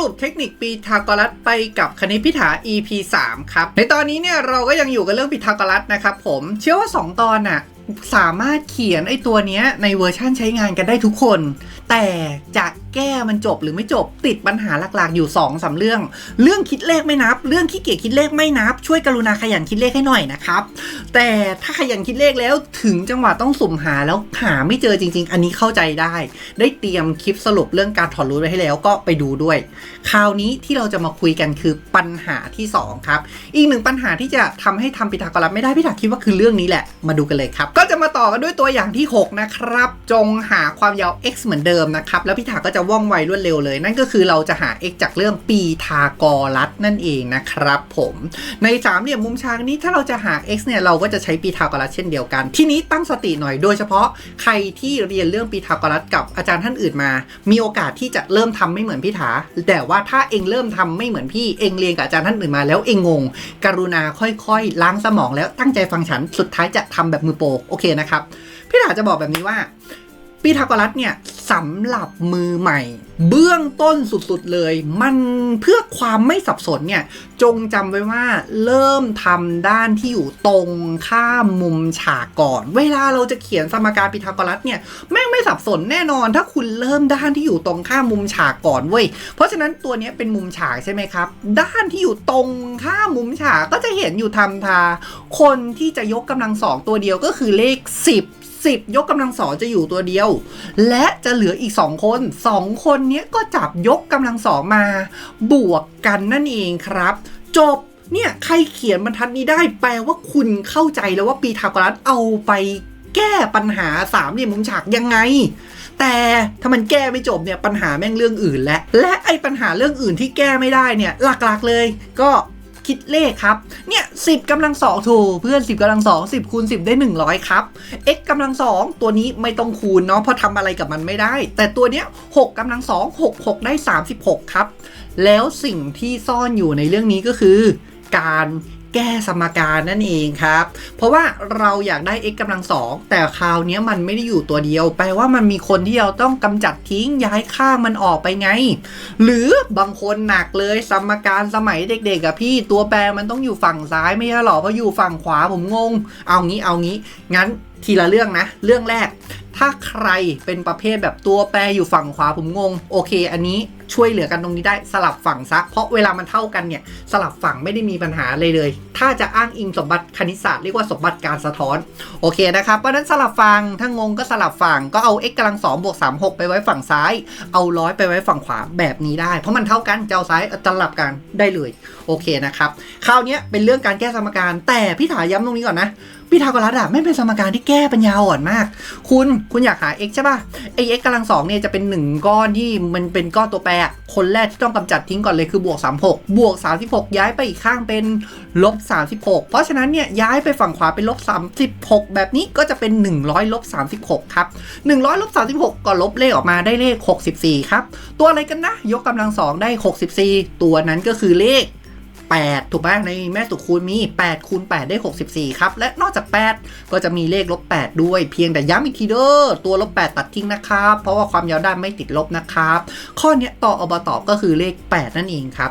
รุปเทคนิคปีทากรัสไปกับคณิตพิถา EP 3 ครับ ในตอนนี้เนี่ยเราก็ยังอยู่กับเรื่องปีทากรัสนะครับผมเชื่อว่า 2 ตอนน่ะ สามารถเขียนไอ้ตัวเนี้ยในเวอร์ชั่นใช้งานกันได้ทุกคน แต่จะแก้มันจบหรือไม่จบติดปัญหาหลักๆ อยู่2อสาเรื่อง เรื่องคิดเลขไม่นับ เรื่องขี้เกียจคิดเลขไม่นับ ช่วยกรุณาขยันคิดเลขให้หน่อยนะครับ แต่ถ้าขยันคิดเลขแล้วถึงจังหวะต้องสุ่มหาแล้วหาไม่เจอจริง ๆ อันนี้เข้าใจได้ ได้เตรียมคลิปสรุปเรื่องการถอดรูทไว้ให้แล้วก็ไปดูด้วย คราวนี้ที่เราจะมาคุยกันคือปัญหาที่2ครับอีกหนึ่งปัญหาที่จะทำให้ทำปิทากรัสไม่ได้พี่ถักคิดว่าคือเรื่องนี้แหละมาดูกันเลยครับก็จะมาต่อกันด้วยตัวอย่างที่ 6 นะครับ จงหาความยาว x เหมือนเดิมนะครับ แล้วพี่ถักก็จะว่องไวรวดเร็วเลย นั่นก็คือเราจะหา x จากเรื่องปีทากรัสนั่นเองนะครับผมในสามเหลี่ยมมุมฉากนี้ถ้าเราจะหา x เนี่ยเราก็จะใช้ปีทากรัสเช่นเดียวกัน ทีนี้ตั้งสติหน่อยโดยเฉพาะใครที่เรียนเรื่องปีทากรัสกับอาจารย์ท่านอื่นมา มีโอกาสที่จะเริ่มทำไม่เหมือนพี่ถาแต่ว่าถ้าเองเริ่มทำไม่เหมือนพี่เองเรียนกับอาจารย์ท่านอื่นมาแล้วเองงง กรุณาค่อยๆ ล้างสมองแล้วตั้งใจฟังฉันสุดท้ายจะทำแบบมือโปรโอเคนะครับ พี่ถาจะบอกแบบนี้ว่าปีทากรัสเนี่ย สำหรับมือใหม่ เบื้องต้นสุดๆเลย มันเพื่อความไม่สับสนเนี่ย จงจำไว้ว่าเริ่มทำด้านที่อยู่ตรงข้ามมุมฉากก่อน เวลาเราจะเขียนสมการปีทาโกรัสเนี่ยแม่งไม่สับสนแน่นอน ถ้าคุณเริ่มด้านที่อยู่ตรงข้ามมุมฉากก่อนเว้ยเพราะฉะนั้นตัวนี้เป็นมุมฉากใช่ไหมครับ ด้านที่อยู่ตรงข้ามมุมฉากก็จะเห็นอยู่ทำทา คนที่จะยกกำลังสองตัวเดียวก็คือเลข 10 10 ยกกำลังสองจะอยู่ตัวเดียว และจะเหลืออีก 2 คน 2 คนนี้ก็จับยกกำลังสองมา บวกกันนั่นเองครับ จบเนี่ยใครเขียนบรรทัดนี้ได้แปลว่าคุณเข้าใจแล้วว่าปีทากรัสเอาไปแก้ปัญหาสามเหลี่ยมมุมฉากยังไง แต่ถ้ามันแก้ไม่จบเนี่ยปัญหาแม่งเรื่องอื่นและและไอ้ปัญหาเรื่องอื่นที่แก้ไม่ได้เนี่ยหลักๆเลย ก็ คิดเลขครับ เนี่ยสิบกำลังสองถูกเพื่อน10กำลังสองสิบคูณ10ได้100ครับ x กำลังสองตัวนี้ไม่ต้องคูณเนาะเพราะทำอะไรกับมันไม่ได้ แต่ตัวเนี้ย6กำลังสอง6 6ได้36ครับ แล้วสิ่งที่ซ่อนอยู่ในเรื่องนี้ก็คือ การ แก้สมการนั่นเองครับ เพราะว่าเราอยากได้ x กำลังสองแต่คราวนี้มันไม่ได้อยู่ตัวเดียว แปลว่ามันมีคนที่เราต้องกำจัดทิ้งย้ายข้างมันออกไปไง หรือบางคนหนักเลยสมการสมัยเด็กๆอะพี่ตัวแปรมันต้องอยู่ฝั่งซ้ายไม่ใช่หรอเพราะอยู่ฝั่งขวาผมงง เอางี้เอางี้ งั้นทีละเรื่องนะ เรื่องแรก ถ้าใครเป็นประเภทแบบตัวแปรอยู่ฝั่งขวาผมงง โอเค อันนี้ช่วยเหลือกันตรงนี้ได้สลับฝั่งซะ เพราะเวลามันเท่ากันเนี่ย สลับฝั่งไม่ได้มีปัญหาเลยเลย ถ้าจะอ้างอิงสมบัติคณิตศาสตร์เรียกว่าสมบัติการสะท้อน โอเคนะครับเพราะนั้นสลับฝั่งถ้างงก็สลับฝั่งก็เอา x กำลังสองบวก3 6ไปไว้ฝั่งซ้าย เอาร้อยไปไว้ฝั่งขวาแบบนี้ได้ เพราะมันเท่ากันจะเอาซ้ายสลับกันได้เลยโอเคนะครับคราวนี้เป็นเรื่องการแก้สมการ แต่พี่ถาย้ำตรงนี้ก่อนนะพี่ทาโกรัสอะไม่เป็นสมการที่แก้ปัญญาอ่อนมาก คุณคุณอยากหา x ใช่ป่ะไอ x กำลังสองเนี่ยจะเป็นหนึ่งก้อนที่มันเป็นก้อนตัวแปร คนแรกที่ต้องกำจัดทิ้งก่อนเลยคือบวก 36 บวก 36 ย้ายไปอีกข้างเป็นลบ36 เพราะฉะนั้นเนี่ยย้ายไปฝั่งขวาเป็นลบ36 แบบนี้ก็จะเป็น 100ลบ36 ครับ 100ลบ36 ก็ลบเลขออกมาได้เลข 64 ครับ ตัวอะไรกันนะ ยกกำลังสองได้ 64 ตัวนั้นก็คือเลข 8 ถูกไหมในแม่ตุคูณมี 8 คูณ 8 ได้ 64 ครับ และนอกจาก 8 ก็จะมีเลขลบ 8 ด้วย เพียงแต่ย้ำอีกทีเด้อตัวลบ 8 ตัดทิ้งนะครับ เพราะว่าความยาวด้านไม่ติดลบนะครับ ข้อนี้ต่ออบตอบก็คือเลข 8 นั่นเองครับ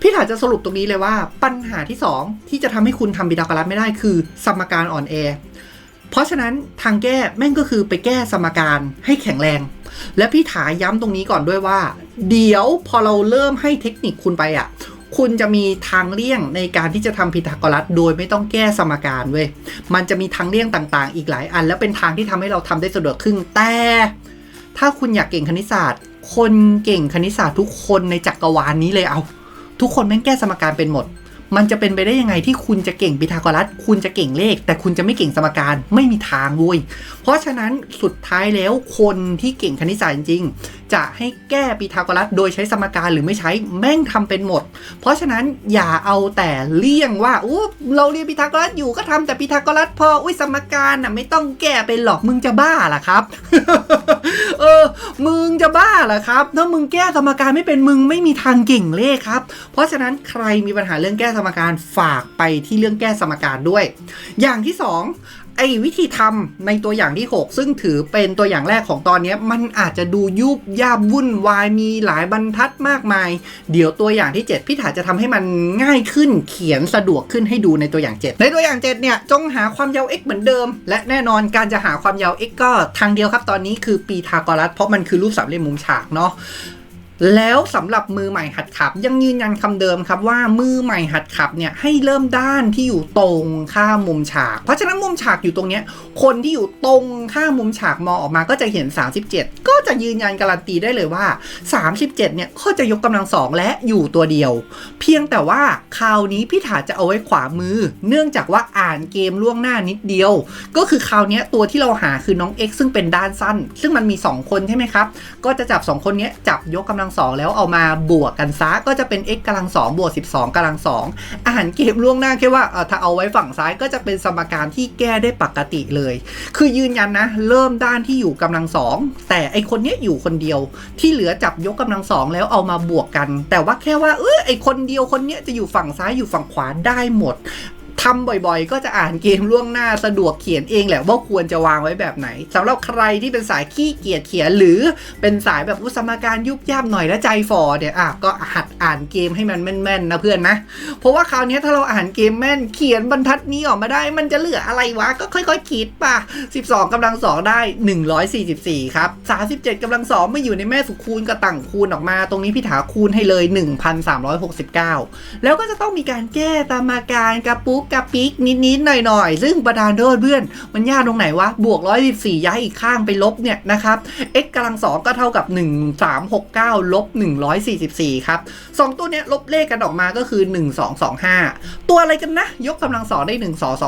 พี่ถาจะสรุปตรงนี้เลยว่าปัญหาที่ 2 ที่จะทำให้คุณทำบิดากรัสไม่ได้คือสมการอ่อนแอ เพราะฉะนั้นทางแก้แม่งก็คือไปแก้สมการให้แข็งแรง และพี่ถาย้ำตรงนี้ก่อนด้วยว่า เดี๋ยวพอเราเริ่มให้เทคนิคคุณไปอะ คุณจะมีทางเลี่ยงในการที่จะทำพีทาโกรัสโดยไม่ต้องแก้สมการเว้ย มันจะมีทางเลี่ยงต่างๆ อีกหลายอัน แล้วเป็นทางที่ทำให้เราทำได้สะดวกขึ้น แต่ ถ้าคุณอยากเก่งคณิตศาสตร์ คนเก่งคณิตศาสตร์ทุกคนในจักรวาลนี้เลยเอา ทุกคนแม่งแก้สมการเป็นหมด มันจะเป็นไปได้ยังไงที่คุณจะเก่งพีทาโกรัส คุณจะเก่งเลข แต่คุณจะไม่เก่งสมการไม่มีทางเว้ยเพราะฉะนั้นสุดท้ายแล้วคนที่เก่งคณิตศาสตร์จริงๆจะให้แก้ปีทาโกรัส โดยใช้สมการหรือไม่ใช้แม่งทำเป็นหมด เพราะฉะนั้นอย่าเอาแต่เลี่ยงว่าอู้เราเรียนปีทาโกรัสอยู่ก็ทำแต่ปีทาโกรัสพออุ้ยสมการน่ะไม่ต้องแก้เป็นหรอกมึงจะบ้าล่ะครับ เออ มึงจะบ้าเหรอครับ ถ้ามึงแก้สมการไม่เป็นมึงไม่มีทางเก่งเลขครับ เพราะฉะนั้นใครมีปัญหาเรื่องแก้สมการฝากไปที่เรื่องแก้สมการด้วย อย่างที่สองไอ้วิธีทำในตัวอย่างที่ 6 ซึ่งถือเป็นตัวอย่างแรกของตอนนี้มันอาจจะดูยุบยาบวุ่นวายมีหลายบรรทัดมากมาย เดี๋ยวตัวอย่างที่ 7 พี่ถาจะทำให้มันง่ายขึ้นเขียนสะดวกขึ้นให้ดูในตัวอย่าง 7 ในตัวอย่าง 7 เนี่ย จงหาความยาว x เหมือนเดิม และแน่นอนการจะหาความยาว x ก็ทางเดียวครับตอนนี้คือปีทากรัสเพราะมันคือรูปสามเหลี่ยมมุมฉากเนาะ แล้วสำหรับมือใหม่หัดขับ ยังยืนยันคำเดิมครับว่ามือใหม่หัดขับเนี่ยให้เริ่มด้านที่อยู่ตรงข้ามมุมฉาก เพราะฉะนั้นมุมฉากอยู่ตรงเนี้ยคนที่อยู่ตรงข้ามมุมฉากมองออกมาก็จะเห็น 37 ก็จะยืนยันการันตีได้เลยว่า 37เนี่ยก็จะยกกำลังสองและอยู่ตัวเดียว เพียงแต่ว่าคราวนี้พี่ถาจะเอาไว้ขวามือ เนื่องจากว่าอ่านเกมล่วงหน้านิดเดียว ก็คือคราวนี้ตัวที่เราหาคือน้อง X ซึ่งเป็นด้านสั้น ซึ่งมันมี 2 คนใช่ไหมครับก็จะจับ 2 คนนี้จับยกกำลังสองแล้วเอามาบวกกันซะก็จะเป็น x กำลังสองบวก12กำลังสองอาหารเกมล่วงหน้าแค่ว่าเออถ้าเอาไว้ฝั่งซ้ายก็จะเป็นสมการที่แก้ได้ปกติเลย คือยืนยันนะ เริ่มด้านที่อยู่กำลังสองแต่ไอคนนี้อยู่คนเดียว ที่เหลือจับยกกำลังสองแล้วเอามาบวกกัน แต่ว่าแค่ว่าเออไอคนเดียวคนนี้จะอยู่ฝั่งซ้ายอยู่ฝั่งขวาได้หมด ทำบ่อยๆ ก็จะอ่านเกมล่วงหน้าสะดวกเขียนเองแหละว่าควรจะวางไว้แบบไหนสำหรับใครที่เป็นสายขี้เกียจเขียนหรือเป็นสายแบบอุสมการยุบย่ำหน่อยและใจฟอเนี่ยอะก็หัดอ่านเกมให้มันแม่นๆนะเพื่อนนะ เพราะว่าคราวนี้ถ้าเราอ่านเกมแม่นเขียนบรรทัดนี้ออกมาได้ มันจะเหลืออะไรวะก็ค่อยๆคิดป่ะ 12กำลังสองได้ 144 ครับ 37กำลังสองไม่อยู่ในแม่สุคูณก็ตั้งคูณออกมา ตรงนี้พี่ถาคูณให้เลย 1,369 แล้วก็จะต้องมีการแก้ตามาการกระปุกกระปิกนิดๆหน่อยๆ ซึ่งประธานโทษเพื่อน มันยากตรงไหนวะ บวก 114 ย้ายอีกข้างไปลบเนี่ยนะครับ x กำลังสองก็เท่ากับ 1369 ลบ 144 ครับ 2 ตัวเนี้ยลบเลขกันออกมาก็คือ 1225 ตัวอะไรกันนะ ยกกำลังสองได้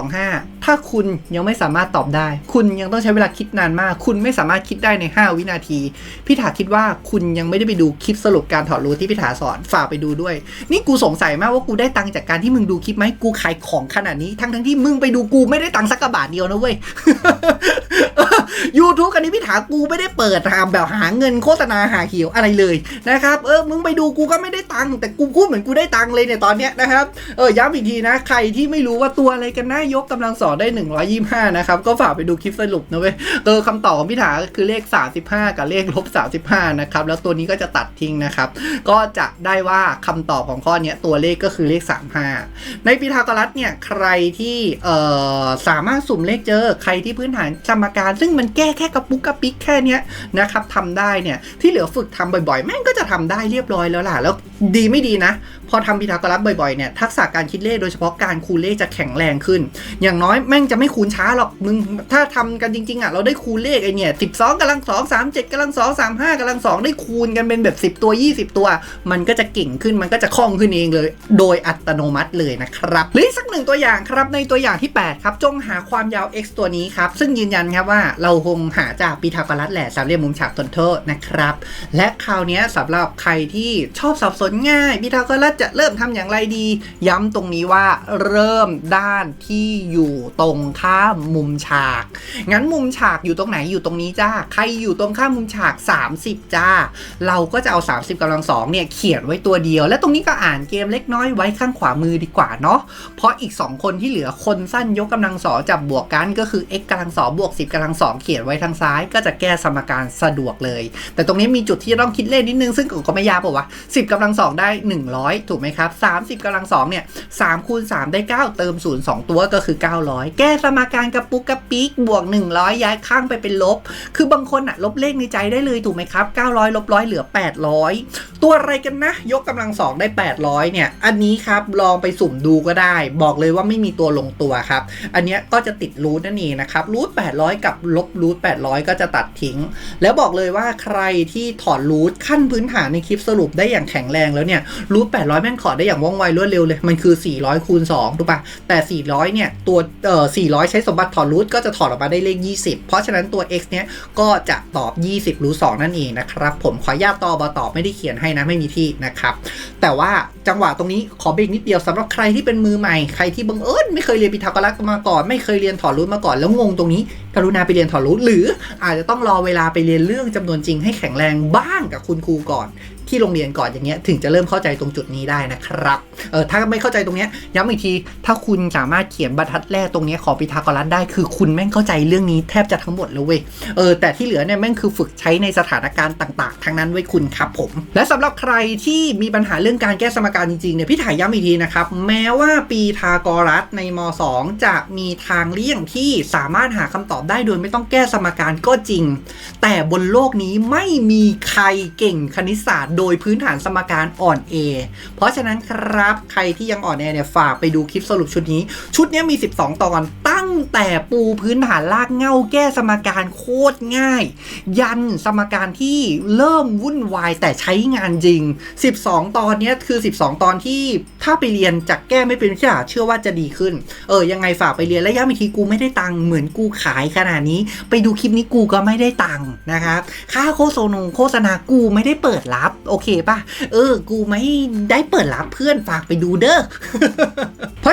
1225 ถ้าคุณยังไม่สามารถตอบได้ คุณยังต้องใช้เวลาคิดนานมาก คุณไม่สามารถคิดได้ใน 5 วินาที พี่ถาคิดว่าคุณยังไม่ได้ไปดูคลิปสรุปการถอดรูที่พี่ถาสอนฝากไปดูด้วย นี่กูสงสัยมากว่ากูได้ตังค์จากการที่มึงดูคลิปไหมกูขายของขนาดนี้ทั้งทั้งๆที่มึงไปดูกูไม่ได้ตังค์สักกบาทเดียวนะเว้ยยูทูบกันนี้พี่ถากูไม่ได้เปิดทำแบบหาเงินโฆษณาหาเขียวอะไรเลยนะครับเออมึงไปดูกูก็ไม่ได้ตังค์แต่กูพูดเหมือนกูได้ตังค์เลยเนี่ยตอนเนี้ยนะครับเออย้ำอีกทีนะ ใครที่ไม่รู้ว่าตัวอะไรกันนะยกกำลังสอนได้ 125นะครับก็ฝากไปดูคลิปสรุปนะเว้ยเออคำตอบของพี่ถาก็คือเลข 35 กับเลขลบ35นะครับแล้วตัวนี้ก็จะตัดทิ้งนะครับ ก็จะได้ว่าคำตอบของข้อเนี้ยตัวเลขก็คือเลข 35 ในพีทากรัสเนี่ยใครที่เอ่อสามารถสุ่มเลขเจอ ใครที่พื้นฐานสมการ ซึ่งมันแก้แค่กระปุกกระปิกแค่เนี้ยนะครับทำได้เนี่ยที่เหลือฝึกทำบ่อยๆ แม่งก็จะทำได้เรียบร้อยแล้วล่ะแล้ว ดีไม่ดีนะ พอทำพีทาโกรัสบ่อยๆเนี่ยทักษะการคิดเลขโดยเฉพาะการคูณเลขจะแข็งแรงขึ้น อย่างน้อยแม่งจะไม่คูณช้าหรอกมึงถ้าทำกันจริงๆอะเราได้คูณเลขไอเนี่ย12กำลัง2 37กำลัง2 35กำลัง2ได้คูณกันเป็นแบบ10ตัว20ตัว มันก็จะเก่งขึ้นมันก็จะคล่องขึ้นเองเลย โดยอัตโนมัติเลยนะครับหรือสักหนึ่งตัวอย่างครับในตัวอย่างที่8ครับจงหาความยาว x ตัวนี้ครับซึ่งยืนยันครับว่าเราคงหาจากพีทาโกรัสแหละสามเหลี่ยมมุมฉากทนโทษนะครับและคราวนี้ยสำหรับใครที่ชอบสับสนง่ายพีทาโกรัสจะเริ่มทำอย่างไรดี ย้ำตรงนี้ว่าเริ่มด้านที่อยู่ตรงข้ามมุมฉาก งั้นมุมฉากอยู่ตรงไหนอยู่ตรงนี้จ้า ใครอยู่ตรงข้ามมุมฉาก 30 จ้า เราก็จะเอา 30กำลังสองเนี่ยเขียนไว้ตัวเดียว และตรงนี้ก็อ่านเกมเล็กน้อยไว้ข้างขวามือดีกว่าเนาะ เพราะอีก 2 คนที่เหลือคนสั้นยกกำลังสองจับบวกกันก็คือ x กำลังสองบวก10กำลังสองเขียนไว้ทางซ้าย ก็จะแก้สมการสะดวกเลย แต่ตรงนี้มีจุดที่จะต้องคิดเลขนิดนึงซึ่งก็ไม่ยากป่าวะ10กำลังสองได้ 100 ถูกไหมครับ 30กำลังสองเนี่ย3คูณ3ได้ 9 เติม0 2ตัวก็คือ 900 แก้สมการกระปุกกระปิกบวก 100 ย้ายข้างไปเป็นลบ คือบางคนอะลบเลขในใจได้เลยถูกไหมครับ 900 ลบร้อยเหลือ 800 ตัวอะไรกันนะ ยกกำลังสองได้ 800 เนี่ย อันนี้ครับลองไปสุ่มดูก็ได้ บอกเลยว่าไม่มีตัวลงตัวครับ อันนี้ก็จะติดรูทนั่นเองนะครับรูท800 กับลบรูท800 ก็จะตัดทิ้ง แล้วบอกเลยว่าใครที่ถอดรูทขั้นพื้นฐานในคลิปสรุปได้อย่างแข็งแรงแล้วเนี่ยรูท800แม่งถอดได้อย่างว่องไวรวดเร็วเลย มันคือ 400คูณ2ถูกปะแต่ 400 เนี่ย ตัวเอ่อ400 ใช้สมบัติถอดรูทก็จะถอดออกมาได้เลข 20 เพราะฉะนั้นตัว x เนี่ยก็จะตอบ 20รูท2นั่นเองนะครับผมขออนุญาตตอบตอบไม่ได้เขียนให้นะไม่มีที่นะครับ แต่ว่าจังหวะตรงนี้ขอเบรกนิดเดียวสำหรับใครที่เป็นมือใหม่ใครที่บังเอิญไม่เคยเรียนพีทาโกรัสมาก่อนไม่เคยเรียนถอดรูทมาก่อนแล้วงงตรงนี้กรุณาไปเรียนถอดรูทหรืออาจจะต้องรอเวลาไปเรียนเรื่องจำนวนจริงให้แข็งแรงบ้างกับคุณครูก่อน ที่โรงเรียนก่อนอย่างเงี้ยถึงจะเริ่มเข้าใจตรงจุดนี้ได้นะครับเออถ้าไม่เข้าใจตรงเนี้ยย้ำอีกทีถ้าคุณสามารถเขียนบรรทัดแรกตรงเนี้ยของพีทากรัสได้คือคุณแม่งเข้าใจเรื่องนี้แทบจะทั้งหมดแล้วเว้ยเออแต่ที่เหลือเนี่ยแม่งคือฝึกใช้ในสถานการณ์ต่าง ๆ ทั้งนั้นไว้คุณครับผม และสำหรับใครที่มีปัญหาเรื่องการแก้สมการจริงๆเนี่ยพี่ถ่ายย้ำอีกทีนะครับแม้ว่าปีทากรัสในม 2 จะมีทางเลี่ยงที่สามารถหาคำตอบได้โดยไม่ต้องแก้สมการก็จริง แต่บนโลกนี้ไม่มีใครเก่งคณิตศาสตร์โดยพื้นฐานสมการอ่อนเอเพราะฉะนั้นครับใครที่ยังอ่อนแอเนี่ยฝากไปดูคลิปสรุปชุดนี้ ชุดนี้มี 12 ตอนตั้งแต่ปูพื้นฐานลากเงาแก้สมการโคตรง่าย ยันสมการที่เริ่มวุ่นวายแต่ใช้งานจริง 12 ตอนนี้คือ 12 ตอนที่ถ้าไปเรียนจากแก้ไม่เป็นวิชาเชื่อว่าจะดีขึ้น เออยังไงฝากไปเรียนและย้ำอีกทีกูไม่ได้ตังค์เหมือนกูขายขนาดนี้ ไปดูคลิปนี้กูก็ไม่ได้ตังค์นะครับค่าโฆษณาโฆษณากูไม่ได้เปิดรับโอเคป่ะเออ กูไม่ได้เปิดรับเพื่อนฝากไปดูเด้อ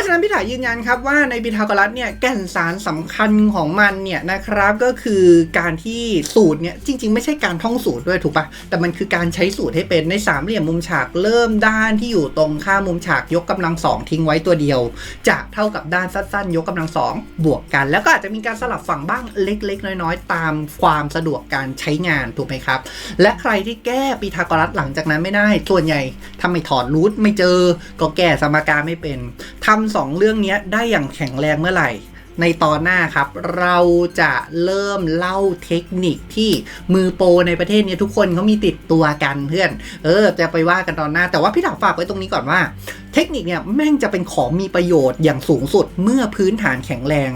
ะฉะนั้นพี่ถายืนยันครับว่าในบิทากรัสเนี่ยแก่นสารสำคัญของมันเนี่ยนะครับก็คือการที่สูตรเนี่ยจริง ๆ ไม่ใช่การท่องสูตรด้วยถูกปะแต่มันคือการใช้สูตรให้เป็นในสามเหลี่ยมมุมฉากเริ่มด้านที่อยู่ตรงข้ามมุมฉากยกกำลังสองทิ้งไว้ตัวเดียว จะเท่ากับด้านสั้นๆ ยกกำลังสองบวกกัน แล้วก็อาจจะมีการสลับฝั่งบ้างเล็ก ๆ น้อยๆ ตามความสะดวกการใช้งานถูกไหมครับและใครที่แก้ปีทากรัสหลังจากนั้นไม่ได้ส่วนใหญ่ถ้าไม่ถอดรูทไม่เจอก็แก้สมการไม่เป็นทำสองเรื่องนี้ได้อย่างแข็งแรงเมื่อไหร่ ในตอนหน้าครับ เราจะเริ่มเล่าเทคนิคที่มือโปรในประเทศนี้ทุกคนเขามีติดตัวกันเพื่อน เออ จะไปว่ากันตอนหน้า แต่ว่าพี่ถาฝากไว้ตรงนี้ก่อนว่า เทคนิคเนี่ยแม่งจะเป็นของมีประโยชน์อย่างสูงสุดเมื่อพื้นฐานแข็งแรง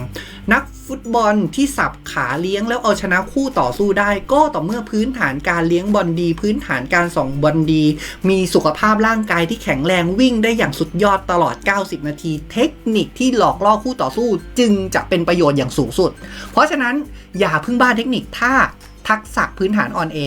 นักฟุตบอลที่สับขาเลี้ยงแล้วเอาชนะคู่ต่อสู้ได้ ก็ต่อเมื่อพื้นฐานการเลี้ยงบอลดี พื้นฐานการส่องบอลดี มีสุขภาพร่างกายที่แข็งแรงวิ่งได้อย่างสุดยอดตลอด 90 นาที เทคนิคที่หลอกล่อคู่ต่อสู้ จึงจะเป็นประโยชน์อย่างสูงสุด เพราะฉะนั้นอย่าเพึ่งบ้านเทคนิคถ้า ทักษะพื้นฐานออนแอ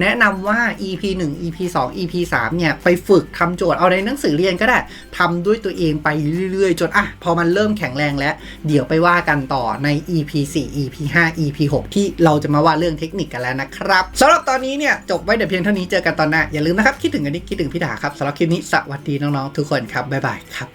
แนะนำว่า EP 1 EP 2 EP 3 เนี่ย ไปฝึกทำโจทย์เอาในหนังสือเรียนก็ได้ทำด้วยตัวเองไปเรื่อยๆ จนอะ พอมันเริ่มแข็งแรงแล้ว เดี๋ยวไปว่ากันต่อใน EP 4 EP 5 EP 6 ที่เราจะมาว่าเรื่องเทคนิคกันแล้วนะครับสำหรับตอนนี้เนี่ย จบไว้แต่เพียงเท่านี้เจอกันตอนหน้า อย่าลืมนะครับ คิดถึงกันนิดคิดถึงพี่ดาครับสำหรับคลิปนี้สวัสดีน้องๆทุกคนครับบ๊ายบายครับ